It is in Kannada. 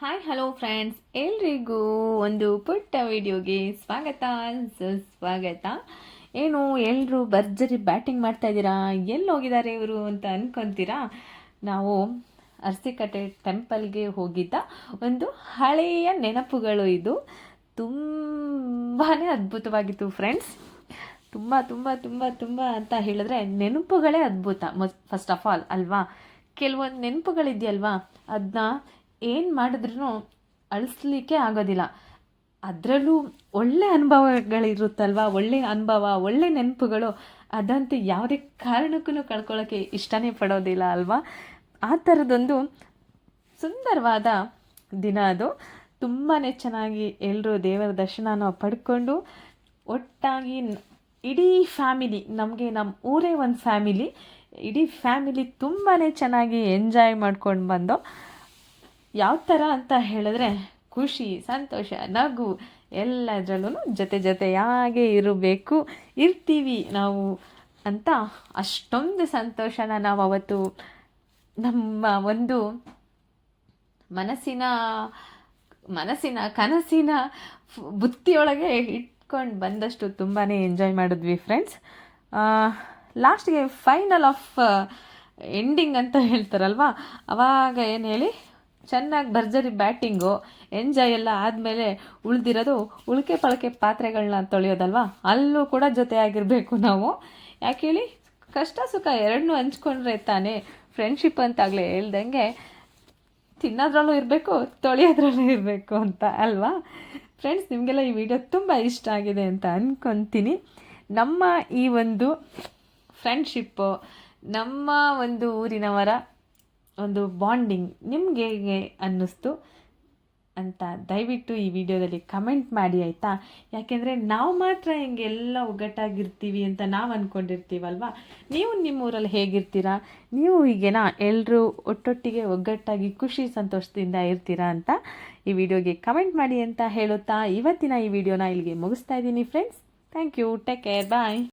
ಹಾಯ್ ಹಲೋ ಫ್ರೆಂಡ್ಸ್ ಎಲ್ರಿಗೂ ಒಂದು ಪುಟ್ಟ ವಿಡಿಯೋಗೆ ಸ್ವಾಗತ, ಸುಸ್ವಾಗತ. ಏನು ಎಲ್ಲರೂ ಭರ್ಜರಿ ಬ್ಯಾಟಿಂಗ್ ಮಾಡ್ತಾ ಇದ್ದೀರಾ? ಎಲ್ಲಿ ಹೋಗಿದ್ದಾರೆ ಇವರು ಅಂತ ಅನ್ಕೊಂತೀರಾ? ನಾವು ಅರಸಿಕಟ್ಟೆ ಟೆಂಪಲ್ಗೆ ಹೋಗಿದ್ದ ಒಂದು ಹಳೆಯ ನೆನಪುಗಳು ಇದು. ತುಂಬಾ ಅದ್ಭುತವಾಗಿತ್ತು ಫ್ರೆಂಡ್ಸ್ ತುಂಬ ತುಂಬ ತುಂಬ ತುಂಬ ಅಂತ ಹೇಳಿದ್ರೆ ನೆನಪುಗಳೇ ಅದ್ಭುತ. ಫಸ್ಟ್ ಆಫ್ ಆಲ್ ಅಲ್ವಾ? ಕೆಲವೊಂದು ನೆನಪುಗಳಿದೆಯಲ್ವಾ? ಅದನ್ನ ಏನು ಮಾಡಿದ್ರೂ ಅಳಿಸ್ಲಿಕ್ಕೆ ಆಗೋದಿಲ್ಲ. ಅದರಲ್ಲೂ ಒಳ್ಳೆ ಅನುಭವಗಳಿರುತ್ತಲ್ವ? ಒಳ್ಳೆ ಅನುಭವ, ಒಳ್ಳೆ ನೆನಪುಗಳು, ಅದಂತೆ ಯಾವುದೇ ಕಾರಣಕ್ಕೂ ಕಳ್ಕೊಳ್ಳೋಕ್ಕೆ ಇಷ್ಟನೇ ಪಡೋದಿಲ್ಲ ಅಲ್ವಾ? ಆ ಥರದೊಂದು ಸುಂದರವಾದ ದಿನ ಅದು. ತುಂಬಾ ಚೆನ್ನಾಗಿ ಎಲ್ಲರೂ ದೇವರ ದರ್ಶನನ ಪಡ್ಕೊಂಡು ಒಟ್ಟಾಗಿ ಇಡೀ ಫ್ಯಾಮಿಲಿ, ನಮಗೆ ನಮ್ಮ ಊರೇ ಒಂದು ಫ್ಯಾಮಿಲಿ, ಇಡೀ ಫ್ಯಾಮಿಲಿ ತುಂಬಾ ಚೆನ್ನಾಗಿ ಎಂಜಾಯ್ ಮಾಡ್ಕೊಂಡು ಬಂದು ಯಾವ ಥರ ಅಂತ ಹೇಳಿದ್ರೆ ಖುಷಿ, ಸಂತೋಷ, ನಗು ಎಲ್ಲದರಲ್ಲೂ ಜೊತೆ ಜೊತೆಯಾಗೆ ಇರಬೇಕು. ಇರ್ತೀವಿ ನಾವು ಅಂತ ಅಷ್ಟೊಂದು ಸಂತೋಷನ ನಾವು ಅವತ್ತು ನಮ್ಮ ಒಂದು ಮನಸ್ಸಿನ ಮನಸ್ಸಿನ, ಕನಸಿನ ಬುತ್ತಿಯೊಳಗೆ ಇಟ್ಕೊಂಡು ಬಂದಷ್ಟು ತುಂಬಾ ಎಂಜಾಯ್ ಮಾಡಿದ್ವಿ ಫ್ರೆಂಡ್ಸ್ ಲಾಸ್ಟ್ಗೆ ಫೈನಲ್ ಆಫ್ ಎಂಡಿಂಗ್ ಅಂತ ಹೇಳ್ತಾರಲ್ವಾ? ಅವಾಗ ಏನು ಹೇಳಿ? ಚೆನ್ನಾಗಿ ಭರ್ಜರಿ ಬ್ಯಾಟಿಂಗು, ಎಂಜಾಯ್ ಎಲ್ಲ ಆದಮೇಲೆ ಉಳಿದಿರೋದು ಉಳಿಕೆ ಪಳಕೆ ಪಾತ್ರೆಗಳನ್ನ ತೊಳೆಯೋದಲ್ವಾ? ಅಲ್ಲೂ ಕೂಡ ಜೊತೆಯಾಗಿರಬೇಕು ನಾವು. ಯಾಕೆ ಹೇಳಿ? ಕಷ್ಟ ಸುಖ ಎರಡನ್ನೂ ಹಂಚ್ಕೊಂಡ್ರೆ ತಾನೇ ಫ್ರೆಂಡ್ಶಿಪ್ ಅಂತಾಗಲೇ ಹೇಳ್ದಂಗೆ ತಿನ್ನೋದ್ರಲ್ಲೂ ಇರಬೇಕು, ತೊಳೆಯೋದ್ರಲ್ಲೂ ಇರಬೇಕು ಅಂತ ಅಲ್ವಾ? ಫ್ರೆಂಡ್ಸ್ ನಿಮಗೆಲ್ಲ ಈ ವಿಡಿಯೋ ತುಂಬ ಇಷ್ಟ ಆಗಿದೆ ಅಂತ ಅಂದ್ಕೊತೀನಿ ನಮ್ಮ ಈ ಒಂದು ಫ್ರೆಂಡ್ಶಿಪ್ಪು ನಮ್ಮ ಒಂದು ಊರಿನವರ ಒಂದು ಬಾಂಡಿಂಗ್ ನಿಮ್ಗೆ ಹೇಗೆ ಅನ್ನಿಸ್ತು ಅಂತ ದಯವಿಟ್ಟು ಈ ವಿಡಿಯೋದಲ್ಲಿ ಕಮೆಂಟ್ ಮಾಡಿ, ಆಯಿತಾ? ಯಾಕೆಂದರೆ ನಾವು ಮಾತ್ರ ಹಿಂಗೆ ಎಲ್ಲ ಒಗ್ಗಟ್ಟಾಗಿರ್ತೀವಿ ಅಂತ ನಾವು ಅಂದ್ಕೊಂಡಿರ್ತೀವಲ್ವ ನೀವು ನಿಮ್ಮ ಊರಲ್ಲಿ ಹೇಗಿರ್ತೀರಾ? ನೀವು ಹೀಗೇನಾ ಎಲ್ಲರೂ ಒಟ್ಟೊಟ್ಟಿಗೆ ಒಗ್ಗಟ್ಟಾಗಿ ಖುಷಿ ಸಂತೋಷದಿಂದ ಇರ್ತೀರಾ ಅಂತ ಈ ವಿಡಿಯೋಗೆ ಕಮೆಂಟ್ ಮಾಡಿ ಅಂತ ಹೇಳುತ್ತಾ ಇವತ್ತಿನ ಈ ವಿಡಿಯೋನ ಇಲ್ಲಿಗೆ ಮುಗಿಸ್ತಾ ಇದ್ದೀನಿ friends thank you take care bye